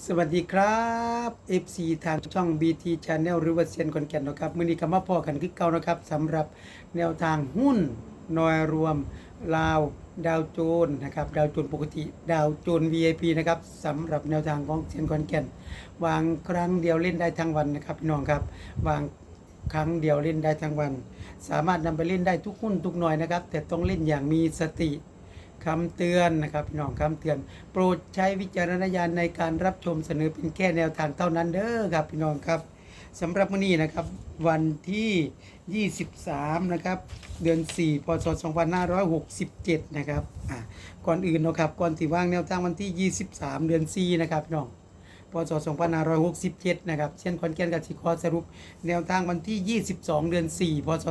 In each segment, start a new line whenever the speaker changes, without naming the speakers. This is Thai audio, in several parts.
สวัสดีครับ FC ทางช่อง BT Channel หรือว่าเซียนคอนแก่นนะครับมือนี้ก็มาพ่อกันคือเก่านะครับสำหรับแนวทางหุ้นนอยรวมลาวดาวโจนส์นะครับดาวโจนส์ปกติดาวโจนส์ VIP นะครับสำหรับแนวทางของเซียนคอนแก่น วางครั้งเดียวเล่นได้ทั้งวันนะครับพี่น้องครับวางครั้งเดียวเล่นได้ทั้งวัน สามารถนำไปเล่นได้ทุกหุ้นทุกหน่วยนะครับ แต่ต้องเล่นอย่างมีสติ คำเตือนนะครับพี่น้องคำเตือน โปรดใช้วิจารณญาณในการรับชมเสนอเป็นแค่แนวทางเท่านั้นเด้อครับพี่น้องครับสำหรับมื้อนี้นะครับ วันที่ 23 นะครับ เดือน 4 พศ 2567 นะครับอะก่อนอื่นนะครับก่อนที่วางแนวทางวันที่ 23 เดือน 4 นะครับพี่น้องพศ2567 นะครับ เช่นคอนแกนกับสิคอสรุป แนวทางวันที่ 22 เดือน 4 พศ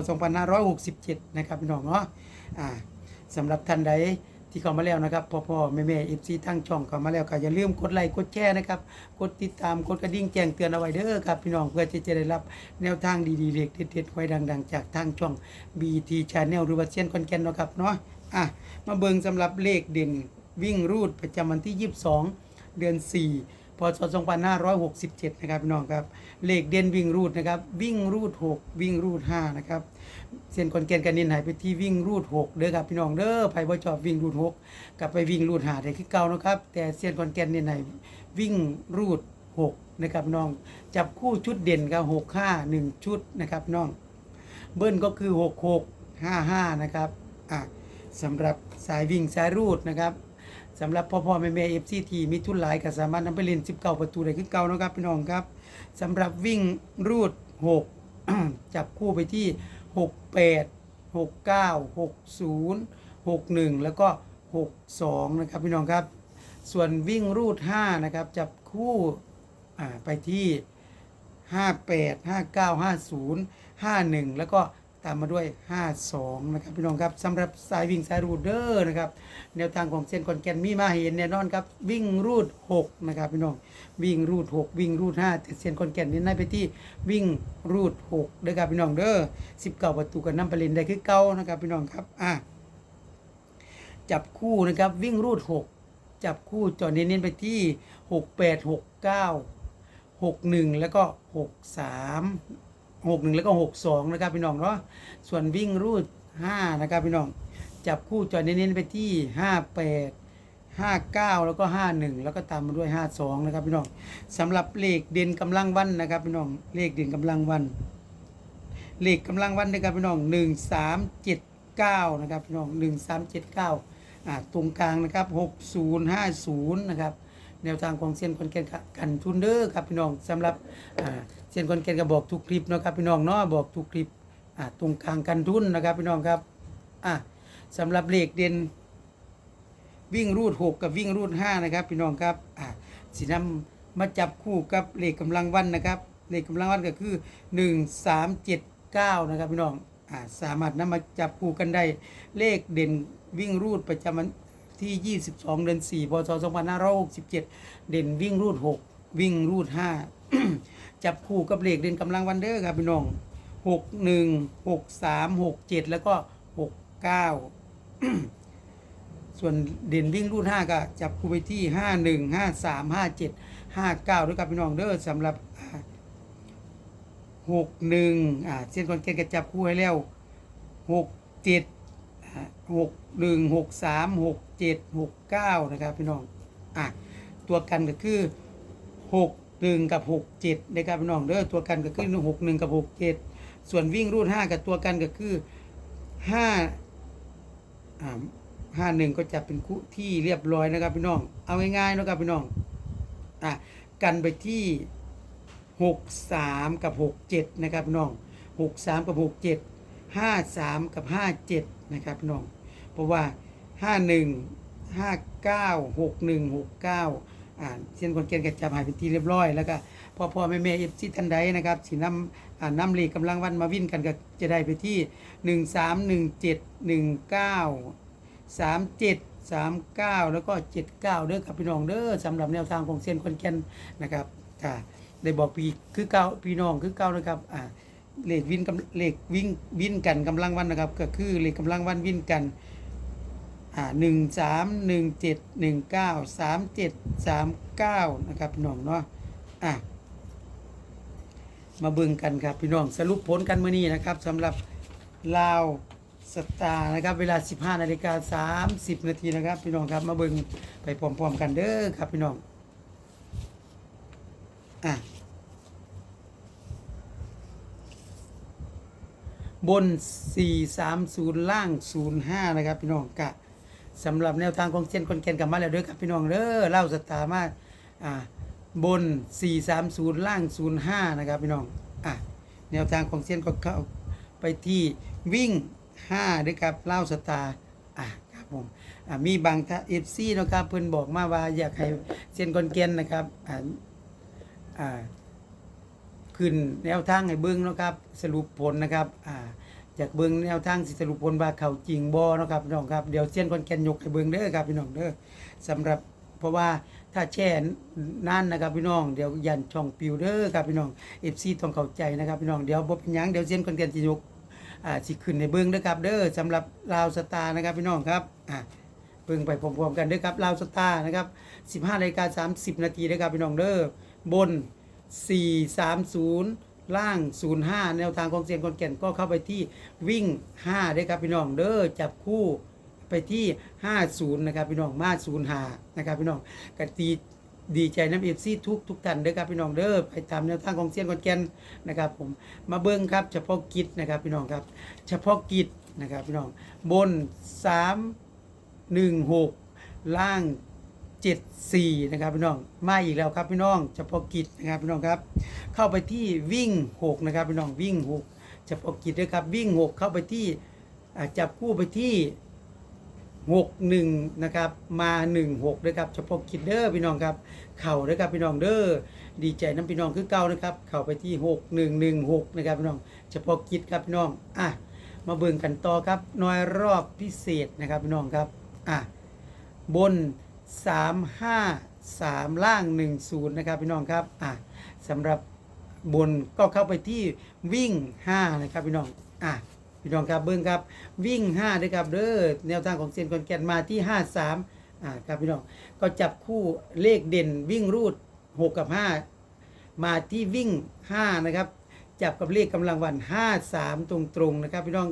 2567 นะครับพี่น้องเนาะอ่าสำหรับท่านใด ที่เข้ามาแล้วนะครับพ่อพ่อแม่แม่เอฟซีทั้งช่องเข้ามาแล้วก็อย่าลืมกดไลค์กดแชร์นะครับกดติดตามกดกระดิ่งแจ้งเตือนเอาไว้เด้อครับพี่น้องเพื่อที่จะได้รับแนวทางดีๆเด็กเด็ดๆไว้ดัง ๆ จากทางช่อง BT Channel หรือว่าเซียนคอนแกนนะครับเนาะอะมาเบิ่งสำหรับเลขเด่นวิ่งรูดประจำวันที่ 22 เดือน 4 พศ 2567 นะครับพี่น้องครับ เลขเด่นวิ่งรูดนะครับ วิ่งรูด 6 วิ่งรูด 5 นะครับเส้นคอนแกนกันนินหายไปที่วิ่งรูด 6 เด้อครับพี่น้องเด้อไผบ่ชอบวิ่งรูด 6 กลับไปวิ่งรูด5ได้คือเก่านะครับ แต่เส้นคอนแกนนินหายวิ่งรูด 6 นะครับน้อง จับคู่ชุดเด่นกับ6 5 1 ชุดนะครับน้อง เบิ้ลก็คือ 6 6 5 5 นะครับอะสำหรับสายวิ่งสายรูดนะครับ สำหรับพ่อพ่อแม่แม่เอฟซีทีมีทุนหลายก็สามารถนำไปเล่น19 ประตูได้คือเก่านะครับพี่น้องครับสำหรับวิ่งรูด 6 จับคู่ไปที่ 68 69 60 61 แล้วก็ 62 นะครับพี่น้องครับ ส่วนวิ่งรูด 5 นะครับ จับคู่อ่าไปที่ 58 59 50 51 แล้วก็ ตามมาด้วย 52 นะครับพี่น้องครับสำหรับสายวิ่งสายรูดเดอร์นะครับแนวทางของเส้นคอนแกนมีมาเห็นแน่นอนครับวิ่งรูด 6 นะครับพี่น้องวิ่งรูด 6 วิ่งรูด5แต่เส้นคอนแกนนี่ได้ไปที่วิ่งรูด6เด้อครับพี่น้องเด้อ19 ประตูกับนนำปเล่นได้คือเก่านะครับพี่น้องครับอะจับคู่นะครับวิ่งรูด 6 จับคู่จอดเน้นๆไปที่ 68 69หกหนึ่งแล้วก็หกสาม หกหนึ่งแล้วก็หกสองนะครับพี่น้องเนาะส่วนวิ่งรูดห้านะครับพี่น้องจับคู่จอดเน้นๆไปที่ห้าแปดห้าเก้าแล้วก็ห้าหนึ่งแล้วก็ตามมาด้วยห้าสองนะครับพี่น้องสำหรับเลขเด่นกำลังวันนะครับพี่น้องเลขเด่นกำลังวัน เลขกำลังวันนะครับพี่น้องหนึ่งสามเจ็ดเก้านะครับพี่น้องหนึ่งสามเจ็ดเก้าอ่าตรงกลางนะครับหกศูนย์ห้าศูนย์นะครับแนวทางของเซียนคอนแกนกันทุนเด้อครับพี่น้องสำหรับอ่า เซียนคนแกนก็บอกทุกคลิปนะครับพี่น้องเนาะบอกทุกคลิปอ่าตรงกลางกันทุนนะครับพี่น้องครับอะสำหรับเลขเด่นวิ่งรูด 6 กับวิ่งรูด 5 นะครับ พี่น้องครับอะสีน้ำมาจับคู่กับเลขกำลังวันนะครับเลขกำลังวันก็คือ 1 3 7 9 นะครับพี่น้องอ่าสามารถนำมาจับคู่กันได้ เลขเด่นวิ่งรูดประจำวันที่ 22 เดือน 4 พศ 2567 เด่นวิ่งรูด 6 วิ่งรูด 5 จับคู่กับเลขเด่นกำลังวันเดอร์ครับพี่น้อง61 63 67แล้วก็69ส่วนเด่นวิ่งรูด5ก็จับคู่ไปที่51 53 57 59ด้วยครับพี่น้องเด้อสำหรับอ่า61อ่าเส้นคอนเกนก็จับคู่ให้แล้ว67หกหนึ่งหกสามหกเจ็ดหกเก้านะครับพี่น้องอะตัวกันก็คือหก หนึ่งกับหกเจ็ดนะครับพี่น้องเด้อตัวกันก็คือหกหนึ่งกับหกเจ็ดส่วนวิ่งรูดห้ากับตัวกันก็คือห้าห้าหนึ่งก็จะเป็นคู่ที่เรียบร้อยนะครับพี่น้อง เอาง่ายๆนะครับพี่น้องอะกันไปที่หกสามกับหกเจ็ดนะครับพี่น้องหกสามกับหกเจ็ดห้าสามกับห้าเจ็ดนะครับพี่น้อง เพราะว่าห้าหนึ่งห้าเก้าหกหนึ่งหกเก้า อ่าเส้นคนเกณฑ์กระจับหายเป็นที่เรียบร้อย แล้วก็พอพอแม่แม่เอฟซีทันใดนะครับสีน้ำอ่าน้ำเลขกำลังวันมาวิ่นกันก็จะได้ไปที่หนึ่งสามหนึ่งเจ็ดหนึ่งเก้าสามเจ็ดสามเก้าแล้วก็เจ็ดเก้าเด้อครับพี่น้องเด้อสำหรับแนวทางของเส้นคนแกนนะครับค่ะได้บอกปีคือเก้าพี่น้องคือเก้านะครับอ่าเลขวิ่งกำเลขวิ่งวิ่งกันกำลังวันนะครับ ก็คือเลขกำลังวันวิ่งกัน อ่าหนึ่งสามหนึ่งเจ็ดหนึ่งเก้าสามเจ็ดสามเก้านะครับพี่น้องเนาะอะมาเบิ่งกันครับพี่น้องสรุปผลกันเมื้อนี้นะครับสำหรับลาวสตาร์นะครับเวลา 15นาฬิกา30 นาทีนะครับ พี่น้องครับมาเบิ่งไปพร้อมๆกันเด้อครับพี่น้องอะบน 430 ล่าง 05 นะครับ พี่น้องกะ สำหรับแนวทางของเส้นคนแกนกลับมาแล้วเด้วยครับพี่น้องเด้อเล่าสตาร์มาอ่าบน 430 ล่าง 05 นะครับพี่น้องอะแนวทางของเส้นก็เข้าไปที่วิ่ง 5 ด้วยครับเล่าสตาร์อะครับผมอะมีบางท่าเอฟซีนะครับเพิ่นบอกมาว่าอยากให้เส้นคนแกนนะครับอ่าอ่าขึ้นแนวทางให้เบิ้งนะครับสรุปผลนะครับอ่า จากเบิ้งแนวทางสิสรุปผลว่าเขาจริงบ่เนาะครับพี่น้องครับเดี๋ยวเส้นคนแกนยกให้เบิ้งเด้อครับพี่น้องเด้อสำหรับเพราะว่าถ้าแช่นั่นนะครับพี่น้องเดี๋ยวยันช่องปิวเด้อครับพี่น้อง FC ต้องเข้าใจนะครับพี่น้องเดี๋ยวบ่เป็นหยังเดี๋ยวเส้นคนแกนสิยกอ่าสิขึ้นในเบิ้งเด้อครับเด้อสำหรับลาวสตาร์นะครับพี่น้องครับอ่าเบิ่งไปพร้อมๆกันเด้อครับลาวสตาร์นะครับ15นาฬิกา30นาทีเด้อครับพี่น้องเด้อบน 430 ล่าง 05 แนวทางของเซียนคนแก่นก็เข้าไปที่วิ่ง 5 ได้ครับพี่น้องเด้อจับคู่ไปที่ 50 นะครับพี่น้องมา05 นะครับพี่น้องกตีดีใจน้ำเอฟซีทุกทุกท่านเด้อครับพี่น้องเด้อไปตามแนวทางของเซียนคนแก่นนะครับผมมาเบิ่งครับเฉพาะกิจนะครับพี่น้องครับเฉพาะกิจนะครับพี่น้องบน 3 1 6 ล่าง 7 4 นะครับพี่น้องมาอีกแล้วครับพี่น้องเฉพาะกิจนะครับพี่น้องครับ เข้าไปที่วิ่ง 6 นะครับพี่น้องวิ่ง 6 เฉพาะกิจด้วยครับวิ่ง 6 เข้าไปที่จับคู่ไปที่ 6 1 นะครับ มา 1 6ด้วยครับเฉพาะกิจเด้อพี่น้องครับ เข่าด้วยครับพี่น้องเด้อดีใจน้ำพี่น้องคือเก่านะครับ เข้าไปที่ 6 1 1 6 นะครับพี่น้องเฉพาะกิจครับพี่น้องอะมาเบิ่งกันต่อครับน้อยรอบพิเศษนะครับพี่น้องครับอะบน 3 5 3 ล่าง 1 0 นะครับพี่น้องครับอะสำหรับบนก็เข้าไปที่วิ่ง 5 นะครับพี่น้องอะพี่น้องครับเบิ้งครับวิ่ง5ด้วยครับเด้อแนวทางของเซียนคอนแกนมาที่ 5 3อ่าครับพี่น้องก็จับคู่เลขเด่นวิ่งรูด 6 กับ 5 มาที่วิ่ง 5 นะครับ จับกับเลขกำลังวัน 5 3 ตรงๆนะครับพี่น้อง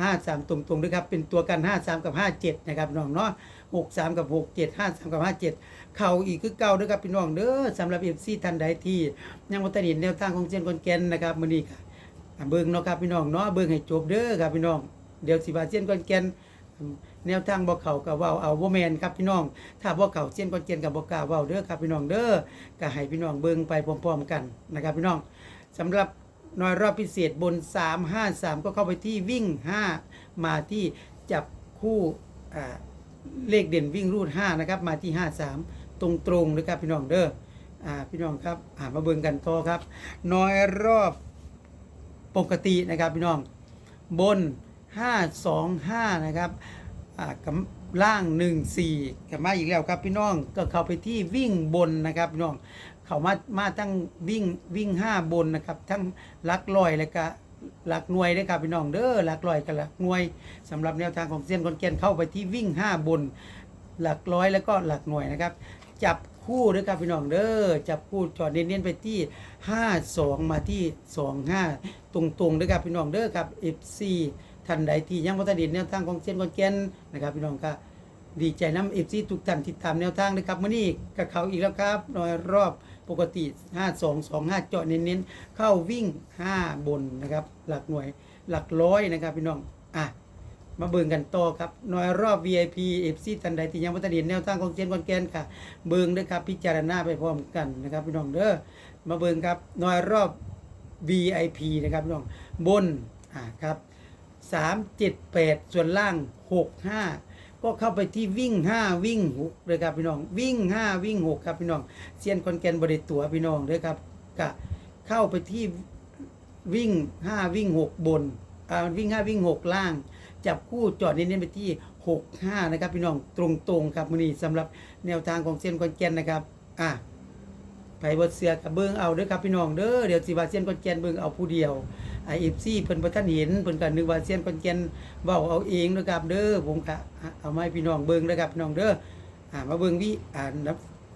ห้าสามตรงๆด้วยครับเป็นตัวกันห้าสามกับห้าเจ็ดนะครับน้องเนาะ หกสามกับหกเจ็ดห้าสามกับห้าเจ็ดเข่าอีกคือเก่าด้วยครับพี่น้องเด้อสำหรับเอฟซีท่านใดที่ยังวัตถินแนวทางของเจนคนแกนนะครับมือนี้ค่ะเบิ่งเนาะครับพี่น้องเนาะเบิ่งให้จบเด้อครับพี่น้องเดี๋ยวสิว่าเจนคนแกนแนวทางบ่เข้าก็เว้าเอาบ่แมนครับพี่น้อง ถ้าบ่เข้าเจนคนแกนก็บ่กล้าเว้าเด้อครับพี่น้องเด้อก็ให้พี่น้องเบิ่งไปพร้อมๆกันนะครับพี่น้องสำหรับน้อยรอบพิเศษบน 3 5 3 ก็เข้าไปที่วิ่ง 5 มาที่จับคู่อ่า เลขเด่นวิ่งรูด5นะครับมาที่ 5 3 ตรงตรงๆนะครับพี่น้องเด้ออ่าพี่น้องครับอ่ามาเบิ่งกันต่อครับ น้อยรอบปกตินะครับพี่น้องบน 5 2 5 นะครับอ่ากับล่าง 1 4กับมาอีกแล้วครับพี่น้องก็เข้าไปที่วิ่งบนนะครับพี่น้องเขามามาตั้งวิ่งวิ่งห้าบนนะครับ ทั้งลักลอยและก็ หลักหน่วยด้ครับพี่น้องเด้อหลักลอยกับหลักหน่วยสำหรับแนวทางของเส้นคอนแกนเข้าไปที่วิ่งห้าบน หลักร้อยแล้วก็หลักหน่วยนะครับ จับคู่ด้วยครับพี่น้องเด้อจับคู่จอดเน้นๆไปที่ 52 มาที่ 25 ตรงๆด้วยครับพี่น้องเด้อครับ FC ท่านใดที่ยังบ่ทันเห็นแนวทางของเส้นคอนแกนนะครับพี่น้องครับดีใจน้ำเอฟซีทุกท่านที่ตามแนวทางนะครับมื่อนี้กับเขาอีกแล้วครับน้อยรอบ ปกติ 5 2 2 5 เจาะเน้นๆ เข้าวิ่ง 5 บนนะครับ หลักหน่วยหลักร้อยนะครับพี่น้อง อะ มาเบิ่งกันต่อครับน้อยรอบ VIP เอฟซีท่านใดที่ยังไม่ทันเห็นแนวทางของเจนคอนแกนค่ะ เบิ่งด้วยครับพิจารณาไปพร้อมกันนะครับพี่น้องเด้อ มาเบิ่งครับน้อยรอบ VIP นะครับพี่น้อง บน อ่าครับ 3 7 8 ส่วนล่าง 6 5 ก็เข้าไปที่วิ่ง 5 วิ่ง6เลยครับพี่น้อง วิ่ง 5 วิ่ง 6 ครับพี่น้องเซียนคอนแกนบริตัวพี่น้องด้วยครับกะเข้าไปที่วิ่ง 5 วิ่ง 6 บนอ่าวิ่ง 5 วิ่ง 6 ล่าง จับคู่จอดเน้นๆไปที่ 6 5 นะครับพี่น้องตรงๆครับมือนี้สำหรับแนวทางของเซียนคอนแกนนะครับอะไปบดเสือกับเบิ้งเอาเด้อครับพี่น้องเด้อเดี๋ยวสิว่าเซียนคอนแกนเบิ้งเอาผู้เดียว ไอเอฟซีเพิ่นบ่ทันเห็นเพิ่นก็นึกว่าเซียนคนแก่นเว้าเอาเองนะครับ เด้อผมก็เอามาให้พี่น้องเบิ่งนะครับพี่น้องเด้ออ่ามาเบิ่งวิอ่า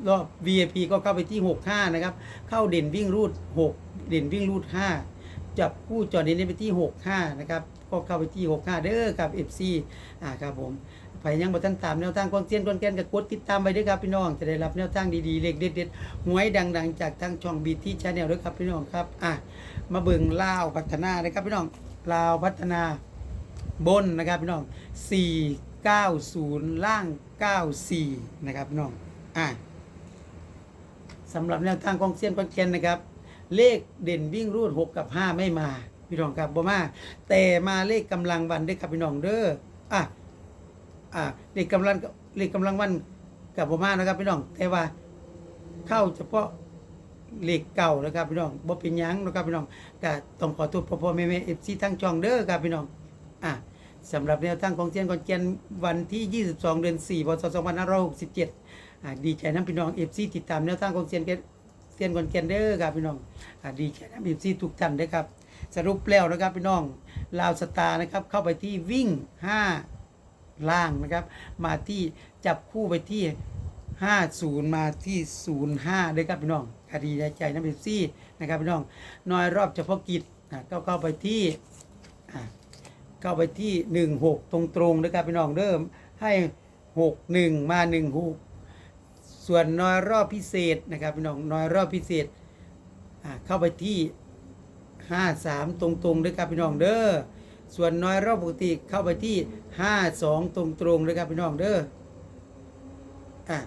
รอบ VIP ก็เข้าไปที่ 65 นะครับ เข้าเด่นวิ่งรูด 6 เด่นวิ่งรูด 5 จับคู่จอดเด่นไปที่ 65 นะครับ ก็เข้าไปที่ 65 เด้อครับ FC อ่าครับผมไปยังบ่ทันตามแนวทางของเซียนคอนแกนก็กดติดตามไว้ด้วยครับพี่น้อง จะได้รับแนวทางดีๆ เลขเด็ดๆหวยดัง ๆ จากทางช่อง BT Channel ด้วยครับพี่น้องครับ อะ มาเบิงลาวพัฒนานะครับพี่น้องลาวพัฒนาบนนะครับพี่น้อง 490 ล่าง 94 นะครับพี่น้องอะสำหรับแนวทางของเซียนคอนแกนนะครับ เลขเด่นวิ่งรูด 6 กับ 5 ไม่มา พี่น้องครับบ่มา แต่มาเลขกำลังวันด้ครับพี่น้องเด้ออะอะเลขกำลังเลขกำลังวันกับบ่มานะครับพี่น้องแต่ว่าเข้าเฉพาะ เลขเก่านะครับพี่น้องบ่เป็นหยังนะครับพี่น้องก็ต้องขอโทษพ่อพ่อแม่แม่เอฟซีทั้งช่องเด้อครับพี่น้องอะสำหรับแนวทางของเซียนคอนเจนวันที่ 22 เดือน4พศ2567อะดีใจน้ำพี่น้องเอฟซีติดตามแนวทางของเซียนเซียนคอนเจนเด้อครับพี่น้องอะดีใจน้ำเอฟซีทุกท่านเด้อครับ สรุปแล้วนะครับพี่น้องลาวสตาร์นะครับเข้าไปที่วิ่ง 5 ล่างนะครับ มาที่จับคู่ไปที่ 50 มาที่ 05ด้วยครับพี่น้อง คดีได้ใจน้ำเบซี่นะครับพี่น้องน้อยรอบเฉพาะกิจอะก็เข้าไปที่เข้าไปที่ 16 ตรงๆนะครับพี่น้องเริ่มให้ 61 มา 16 ส่วนน้อยรอบพิเศษนะครับพี่น้องน้อยรอบพิเศษเข้าไปที่ 53 ตรงๆด้วยครับพี่น้องเด้อส่วนน้อยรอบปกติเข้าไปที่ 52 ตรงๆด้วยครับพี่น้องเด้ออะ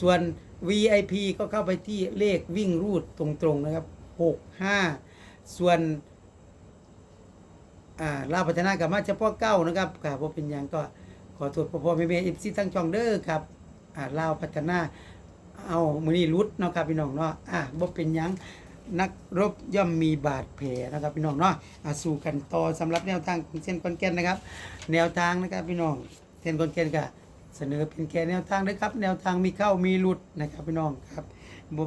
ส่วน VIP ก็เข้าไปที่เลขวิ่งรูดตรงๆนะครับ 6 5 ส่วนอ่าลาวพัฒนากับมาเฉพาะเก้านะครับครับว่าเป็นอย่างก็ขอโทษพ่อพ่อแม่แม่เอฟซีทั้งช่องเด้อครับอ่าลาวพัฒนาเอามือนี้รุดเนาะครับพี่น้องเนาะอ่าบ่เป็นหยังนักรบย่อมมีบาดแผลนะครับพี่น้องเนาะอ่าสู่กันต่อสำหรับแนวทางของเส้นคอนแกนนะครับ แนวทางนะครับพี่น้องเส้นคอนแกนก็ เสนอเป็นแค่แนวทางด้ครับ แนวทางมีเข้ามีหลุดนะครับพี่น้องครับบ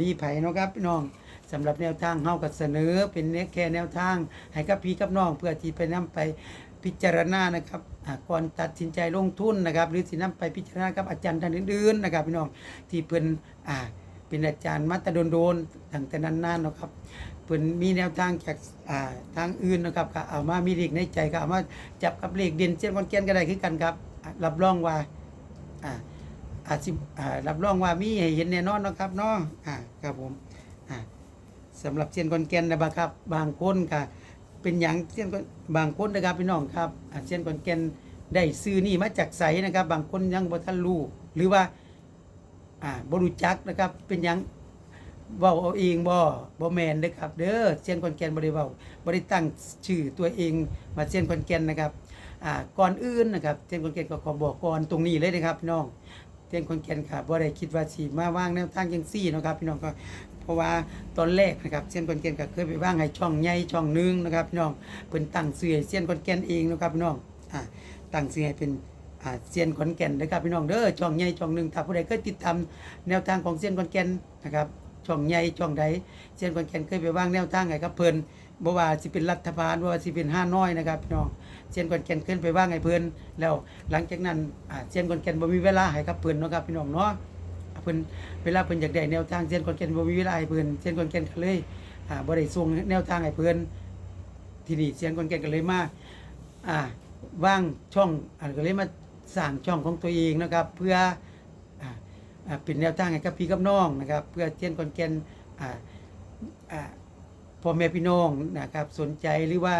มีไผเนะครับพี่น้องสำหรับแนวทางเฮาก็เสนอเป็นแค่แนวทาง ให้กับพี่กับน้องเพื่อที่ไปนำไปพิจารณานะครับก่อนตัดสินใจลงทุนนะครับ หรือสินำไปพิจารณากับอาจารย์ท่านอื่นๆนะครับพี่น้องที่เพิ่นอ่าเป็นอาจารย์มาแตโดนๆตั้งแต่นานๆนะครับเพิ่นมีแนวทางจากอ่าทางอื่นนะครับก็เอามามีเลขในใจก็เอามาจับกับเลขเด่นเช่นวันเกียนก็ได้คือกันครับ รับรองว่าอ่าอาจสิรับรองว่ามีให้เห็นแน่นอนนะครับเนาะอ่าครับผมอ่าสำหรับเช่นคอนแกนนะครับ บางคนก็เป็นอย่างเช่นคนบางคนนะครับพี่น้องครับเช่นคอนแกนได้ซื้อนี่มาจากไสนะครับ บางคนยังบ่ทันรู้หรือว่าอ่าบรู้จักนะครับเป็นหยังเว้าเอาเองบ่บ่แม่นเด้อครับ เด้อเซียนคอนแกนบ่ได้เว้าบ่ได้ตั้งชื่อตัวเองมาเซียนคอนแกนนะครับ ก่อนอื่นนะครับเซียนคอนแกนก็ขอบอกก่อนตรงนี้เลยนะครับพี่น้องเซียนคอนแกนครับบ่ได้คิดว่าสิมาว่างแนวทางจังซี่นะครับพี่น้องก็เพราะว่าตอนแรกนะครับเซียนคอนแกนก็เคยไปว่างให้ช่องใหญ่ช่องหนึงนะครับพี่น้องเพิ่นตั้งชื่อให้เซียนคอนแกนเองนะครับพี่น้องอ่าตั้งชื่อเป็นอ่าเซียนขอนแก่นนะครับพี่น้องเด้อช่องใหญ่ช่องหนึ่งถ้าผู้ใดเคยติดตามแนวทางของเซียนขอนแก่นนะครับช่องใหญ่ช่องใดเซียนขอนแก่นเคยไปวางแนวทางไงครับเพิ่นบ่ว่าสิเป็นรัฐบาลบ่ว่าสิเป็นห้าน้อยนะครับพี่น้อง เซียนขอนแก่นเคยไปว่าไงเพิ่นแล้วหลังจากนั้นเซียนขอนแก่นบ่มีเวลาให้กับเพิ่นเนาะครับพี่น้องเนาะเพิ่นเวลาเพิ่นอยากได้แนวทางเซียนขอนแก่นบ่มีเวลาให้เพิ่นเซียนขอนแก่นก็เลยอ่าบ่ได้ส่งแนวทางให้เพิ่นทีนี้เซียนขอนแก่นก็เลยมาอ่าว่างช่องอ่าก็เลยมาสร้างช่องของตัวเองนะครับ เพื่ออ่าอ่าเป็นแนวทางให้กับพี่กับน้องนะครับ เพื่อเทียนคอนแกนอ่าอ่าพ่อแม่พี่น้องนะครับสนใจหรือว่า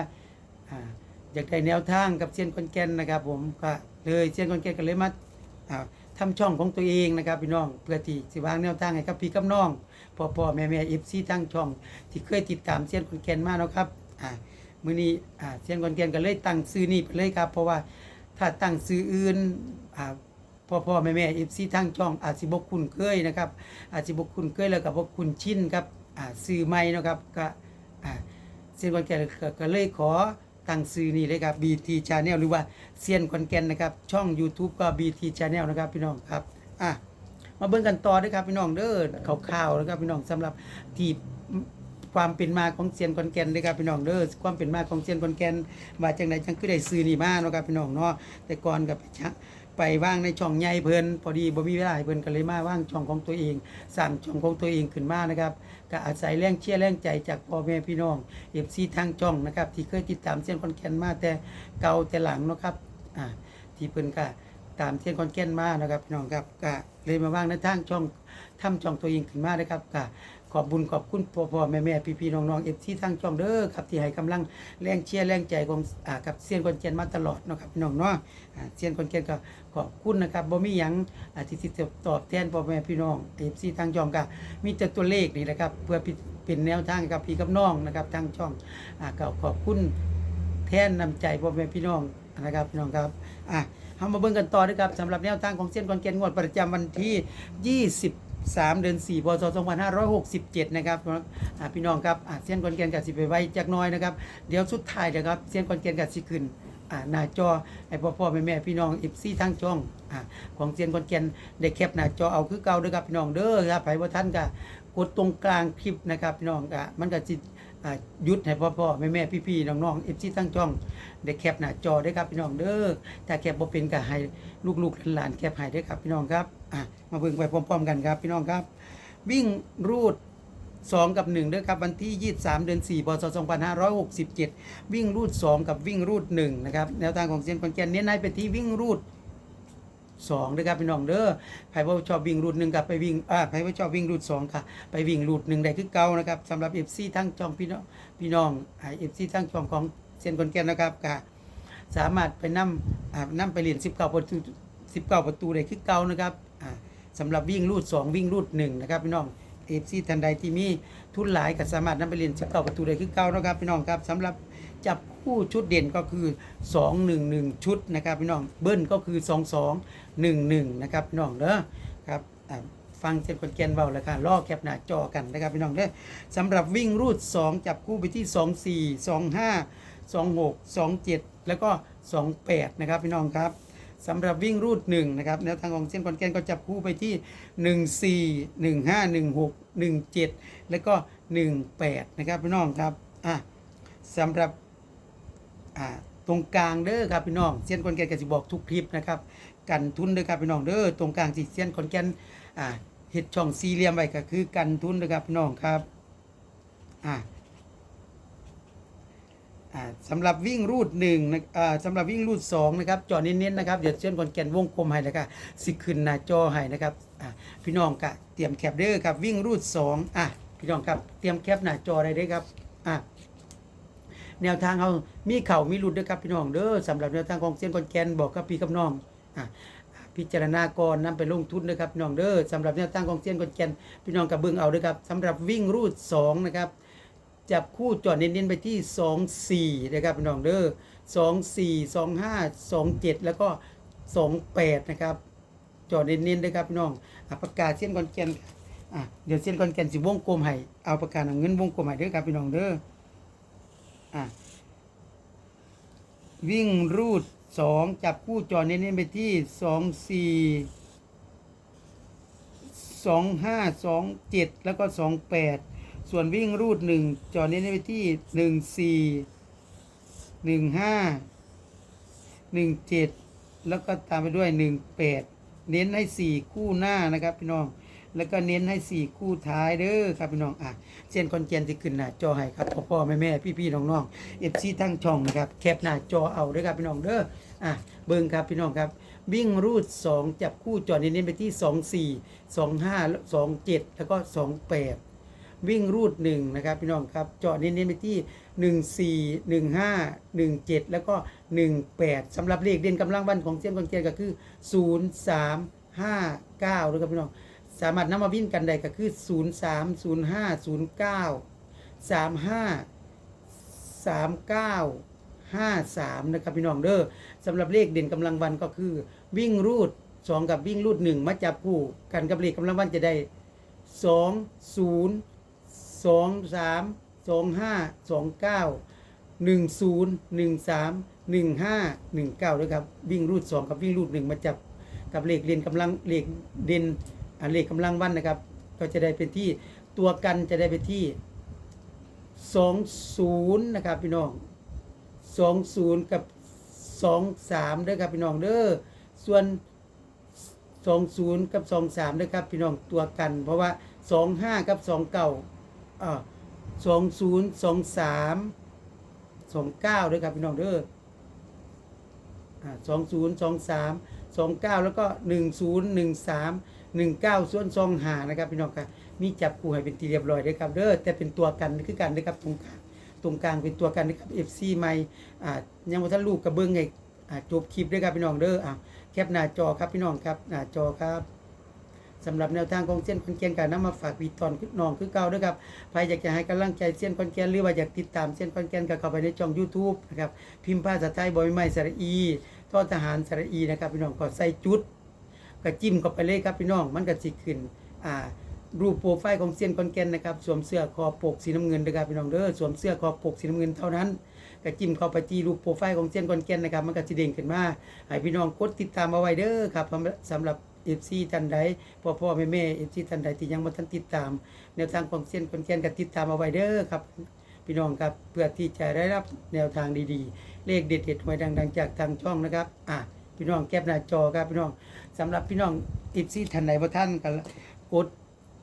อ่า อยากได้แนวทางกับเซียนคอนแกนนะครับ ผมก็เลยเซียนคอนแกนก็เลยมาอ่าทำช่องของตัวเองนะครับพี่น้องเพื่อที่สิวางแนวทางให้กับพี่กับน้องพ่อพ่อแม่แม่เอฟซีทั้งช่อง ที่เคยติดตามเซียนคอนแกนมาแล้วครับอ่ามื้อนี้อ่าเซียนคอนแกนก็เลยตั้งซื้อนี้ไปเลยครับ เพราะว่าถ้าตั้งซื้ออื่นอ่าพ่อพ่อแม่แม่เอฟซีทางช่องอาจสิบกคุณเคยนะครับ อาจสิบกคุณเคยแล้วกับบกคุณชินครับอ่าซื้อใหม่นะครับก็อ่าเซียนคอนแกนก็เลยขอ ตั้งซื้อนี่เลยครับ BT Channel หรือว่าเซียนคอนแกนนะครับ ช่อง YouTube ก็ BT Channel นะครับพี่น้องครับอะมาเบิ่งกันต่อเด้วยครับพี่น้องเด้อข่าวๆนะครับพี่น้องสำหรับที่ความเป็นมาของเซียนคอนแกนเลยครับพี่น้องเด้อความเป็นมาของเซียนคอนแกนว่าจังไดจังคือได้ซื้อนี่มาเนาะครับพี่น้องเนาะแต่ก่อนก็ไปชะ ไปว่างในช่องใหญ่เพิ่นพอดีบ่มีเวลาให้เพิ่นก็เลยมาว่างช่องของตัวเอง สร้างช่องของตัวเองขึ้นมานะครับก็อาศัยแรงเชียร์แรงใจจากพ่อแม่พี่น้อง FC ทางช่องนะครับที่เคยติดตามเซียนคอนแกนมาแต่เก่าแต่หลังเนาะครับอ่าที่เพิ่นก็ตามเซียนคอนแกนมานะครับพี่น้องครับก็เลยมาว่างในทางช่องทำช่องตัวเองขึ้นมานะครับก็ ขอบบุญขอบคุณพ่อพ่อแม่แม่พี่พี่น้องน้องเอฟซีทั้งช่องเด้อครับที่ให้กำลังแรงเชียร์แรงใจของอ่ากับเซียนคอนเจนมาตลอดเนาะครับพี่น้องเนาะอ่าเซียนคอนเจนก็ขอบคุณนะครับบ่มีหยังอ่าที่ที่จะตอบแทนพ่อแม่พี่น้องเอฟซีทั้งช่องก็มีแต่ตัวเลขนี่แหละครับเพื่อเป็นแนวทางกับพี่กับน้องนะครับทางช่องอ่าก็ขอบคุณแทนน้ำใจพ่อแม่พี่น้องนะครับพี่น้องครับอะเรามาเบิ่งกันต่อนะครับสำหรับแนวทางของเซียนคอนเจนงวดประจำวันที่ 20 3 เดือน4พศ2567 นะครับพี่น้องครับเซียนกอนเกนกับสิไปไว้จักน้อยนะครับ เดี๋ยวสุดท้ายนะครับเซียนกอนเกนกับสิขึ้นหน้าจอให้พ่อพ่อแม่แม่พี่น้องอิฟซี่ทั้งช่องอของเซียนกอนเกนได้แคปหน้าจอเอาคือเก่าเด้อครับพี่น้องเด้อครับไผว่าท่านก็กดตรงกลางคลิปนะครับพี่น้องก็มันก็จิ ยุดให้พ่อพ่อแม่แม่พี่พี่น้องน้องเอฟซีทั้งช่องได้แคปหน้าจอเด้ครับพี่น้องเด้อถ้าแคปบ่เป็นก็ให้ลูกๆหลานแคปให้เด้ครับพี่น้องครับอะมาเบิ่งไปพร้อม ๆ กันครับพี่น้องครับ วิ่งรูด2 กับ1ด้วยครับวันที่ 23 เดือน 4 พศ 2567 วิ่งรูด 2 กับวิ่งรูด1นะครับแนวทางของเซียนคอนแกนเน้นให้ไปที่วิ่งรูด 2ด้วยครับพี่น้องเด้อใครว่าชอบวิ่งรูด1กับไปวิ่งอ่าใครว่าชอบวิ่งรูด2ค่ะ ไปวิ่งรูด1ได้คือเก่านะครับสำหรับ FC ทั้งจองพี่น้องพี่น้องไอเอฟซีทั้งจองของเซียนคนแกนนะครับก็สามารถไปนํอ่านํไปเรียน19ประตู19ประตูได้คือเก่านะครับอ่าสำหรับวิ่งรูด2วิ่งรูด1นะครับพี่น้องเอฟซีทันใดที่มีทุนหลายก็สามารถนำไปเรียนสิบเก้าประตูได้คือเก้านะครับพี่น้องครับสำหรับ จับคู่ชุดเด่นก็คือ 2 1 1 ชุดนะครับพี่น้องเบิ้ลก็คือ 2 2 1 1 นะครับพี่น้องเด้อครับฟังเส้นคนแกนเบาแล้วค่ะล่อแคปหน้าจอกันนะครับพี่น้องเด้อสำหรับวิ่งรูด 2 จับคู่ไปที่ 2 4 2 5 2 6 2 7 แล้วก็ 2 8 นะครับพี่น้องครับสำหรับวิ่งรูดหนึ่งนะครับแนวทางของเส้นคอนแกนก็จับคู่ไปที่ 1 4 1 5 1 6 1 7 แล้วก็ 1 8 นะครับพี่น้องครับอะสำหรับ อ่าตรงกลางเด้อครับพี่น้องเส้นคอนแกนก็จะบอกทุกคลิปนะครับกันทุนเด้อครับพี่น้องเด้อตรงกลางที่เส้นคอนแกนอ่าเห็ดช่องสี่เหลี่ยมไว้ก็คือกันทุนเด้อครับพี่น้องครับอ่าสำหรับวิ่งรูดหนึ่งนะสำหรับวิ่งรูดสองนะครับจอเน้นๆนะครับเดี๋ยวเช่นคนแกนวงกลมให้นะครับสิขึ้นหน้าจอให้นะครับพี่น้องกะเตรียมแคปเด้อครับวิ่งรูดสองอะพี่น้องครับเตรียมแคปหน้าจอได้เด้ครับอะ แนวทางเขามีเข่ามีหลุดด้อครับพี่น้องเด้อสำหรับแนวทางของเส้นคนแกนบอกกับพี่กับน้องอะพิจารณาก่อนนำไปลงทุนเด้อครับพี่น้องเด้อสำหรับแนวทางของเส้นคนแกนพี่น้องกับเบิ่งเอาเด้อครับสำหรับวิ่งรูดสองนะครับจับคู่จอดเน้นๆไปที่ 2 4นะครับพี่น้องเด้อ2 4 2 5 2 7 แล้วก็ 2 8 นะครับจอดเน้นๆนะครับพี่น้องอะประกาศเส้นคอนแกนอะเดี๋ยวเส้นคอนแกนสิวงกลมให้เอาประกาศเอาเงินวงกลมให้เด้อครับพี่น้องเด้อ อะวิ่งรูด2จับคู่จอเน้นๆไปที่2 4สองห้าสองเจ็ดแล้วก็สองแปดส่วนวิ่งรูดหนึ่งจอเน้นไปที่หนึ่งสี่หนึ่งห้าหนึ่งเจ็ดแล้วก็ตามไปด้วยหนึ่งแปดเน้นให้สี่คู่หน้านะครับพี่น้อง แล้วก็เน้นให้สี่คู่ท้ายเด้อครับพี่น้องอะเส้นคอนเจนที่ขึ้นหน้าจอให้ครับพ่อพ่อแม่แม่พี่พี่น้องน้องเอฟซีทั้งช่องนะครับแคปหน้าจอเอาเด้อครับพี่น้องเด้ออะเบิ่งครับพี่น้องครับ วิ่งรูด 2 จับคู่จอดเน้นไปที่ 2 4 2 5 2 7 แล้วก็ 2 8 วิ่งรูด1นะครับพี่น้องครับจอดเน้นไปที่ 1 4 1 5 1 7 แล้วก็ 1 8สำหรับเลขเด่นกำลังวันของเส้นคอนเจนก็คือ 0 3 5 9ด้วยครับพี่น้อง สามารถนำมาวิ่งกันได้ก็คือ 0 3 0 5 0 9 3 5สามเก้าห้าสามนะครับพี่น้องเด้อสำหรับเลขเด่นกำลังวันก็คือ วิ่งรูดสองกับวิ่งรูดหนึ่งมาจับคู่กันกับเลขกำลังวันจะได้สองศูนย์สองสามสองห้าสองเก้าหนึ่งศูนย์หนึ่งสามหนึ่งห้าหนึ่งเก้าด้วยครับวิ่งรูดสองกับวิ่งรูดหนึ่งมาจับกับเลขเด่นกำลังเลขเด่น เลขกำลังวันนะครับ ก็จะได้เป็นที่ตัวกันจะได้ไปที่สองศูนย์นะครับพี่น้องสองศูนย์กับสองสามเด้อครับพี่น้องเด้อส่วนสองศูนย์กับสองสามเด้อครับพี่น้องตัวกัน เพราะว่าสองห้ากับสองเก้าอ่าสองศูนย์สองสามสองเก้าเด้อครับพี่น้องเด้ออ่าสองศูนย์สองสามสองเก้าแล้วก็หนึ่งศูนย์หนึ่งสาม หนึ่งเก้าส่วนสองหานะครับพี่น้องครับมีจับคู่ให้เป็นทีเรียบร้อยเด้ครับเด้อแต่เป็นตัวกันคือกันเด้อครับตรงกลางตรงกลางเป็นตัวกันนะครับ FC ใหม่อ่ายังบ่ทันลูกกระเบื้องไงอ่าจบคลิปเด้ครับพี่น้องเด้ออ่าแคปหน้าจอครับพี่น้องครับหน้าจอครับสำหรับแนวทางของเส้นคอนเกียนการนำมาฝากวีตอนน้องคือเก่าด้อครับใครอยากจะให้กำลังใจเส้นคอนเกียนหรือว่าอยากติดตามเส้นคอนเกียนก็เข้าไปในช่อง YouTube นะครับพิมพ์ภาษาไทยบอยไม้สระอีทอทหารสระอีนะครับพี่น้องก็ใส่จุด ก็จิ้มเข้าไปเลยครับพี่น้อง มันก็สิขึ้นอ่ารูปโปรไฟล์ของเซียนคอนแกนนะครับสวมเสื้อคอปกสีน้ำเงินนะครับพี่น้องเด้อสวมเสื้อคอปกสีน้ำเงินเท่านั้นก็จิ้มเข้าไปที่รูปโปรไฟล์ของเซียนคอนแกนนะครับมันก็สิเด้งขึ้นมาให้พี่น้องกดติดตามเอาไว้เด้อครับสำหรับ FC ท่านใดพ่อพ่อแม่แม่ FC ท่านใดที่ยังบ่ทันติดตามแนวทางของเซียนคอนแกนก็ติดตามเอาไว้เด้อครับพี่น้องครับเพื่อที่จะได้รับแนวทางดีๆ เลขเด็ดๆหวยดังๆ จากทางช่องนะครับอะพี่น้องแคปหน้าจอครับพี่น้อง สำหรับพี่น้องอิฟซี่ท่านใดบ่ท่านก็กด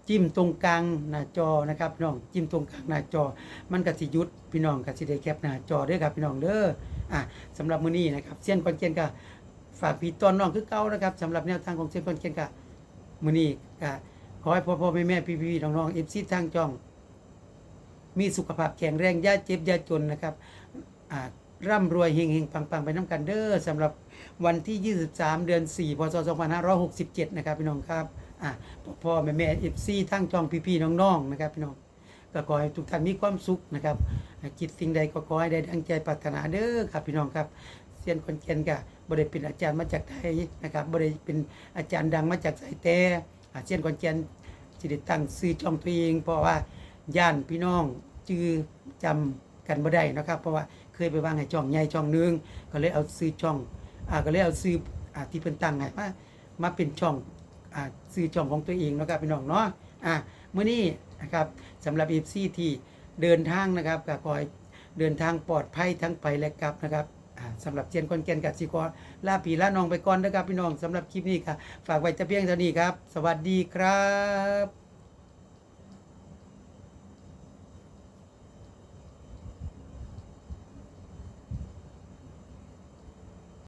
จิ้มตรงกลางหน้าจอนะครับพี่น้องจิ้มตรงกลางหน้าจอ มันก็สิยุดพี่น้องก็สิได้แคปหน้าจอด้อครับพี่น้องเด้ออะสำหรับมื้อนี้นะครับเซียนคอนเกนก็ฝากพี่ต้อนน้องคือเก่านะครับสำหรับแนวทางของเซียนคอนเกนก็มื้อนี้ก็ขอให้พ่อพ่อแม่แม่พี่ๆน้องๆอิฟซี่ทางช่อง มีสุขภาพแข็งแรงอย่าเจ็บอย่าจนนะครับอ่า ร่ำรวยเฮงเฮงปังปังไปน้ำกันเด้อสำหรับวันที่ 23 เดือน 4 พศ 2567 นะครับพี่น้องครับอ่าพ่อแม่แม่เอฟซีทั้งจองพี่พี่ๆน้องๆนะครับพี่น้องก็ขอให้ทุกท่านมีความสุขนะครับคิดสิ่งใดก็ขอให้ได้ดังใจปรารถนาเด้อครับพี่น้องครับเซียนคนเกียนกะบริเป็นอาจารย์มาจากไทยนะครับบริเป็นอาจารย์ดังมาจากสายแต่เซียนคนเกียนสิได้ตั้งซื้อจองตัวเองเพราะว่าย่านพี่น้องจือจำกันบ่ได้นะครับ เพราะว่า เคยไปวางให้ช่องใหญ่ช่องหนึงก็เลยเอาซื้อช่องอ่าก็เลยเอาซื้ออ่าที่เพิ่นตั้งให้มามาเป็นช่องอ่าซื้อช่องของตัวเองเนาะครับพี่น้องเนาะอ่ามื้อนี้นะครับสำหรับ FC ที่เดินทางนะครับก็ขอให้เดินทางปลอดภัยทั้งไปและกลับนะครับสำหรับเจียนคนแก่นกับสิกรลาปีลาน้องไปก่อนนะครับพี่น้องสำหรับคลิปนี้ค่ะ ฝากไว้แต่เพียงเท่านี้ครับ สวัสดีครับ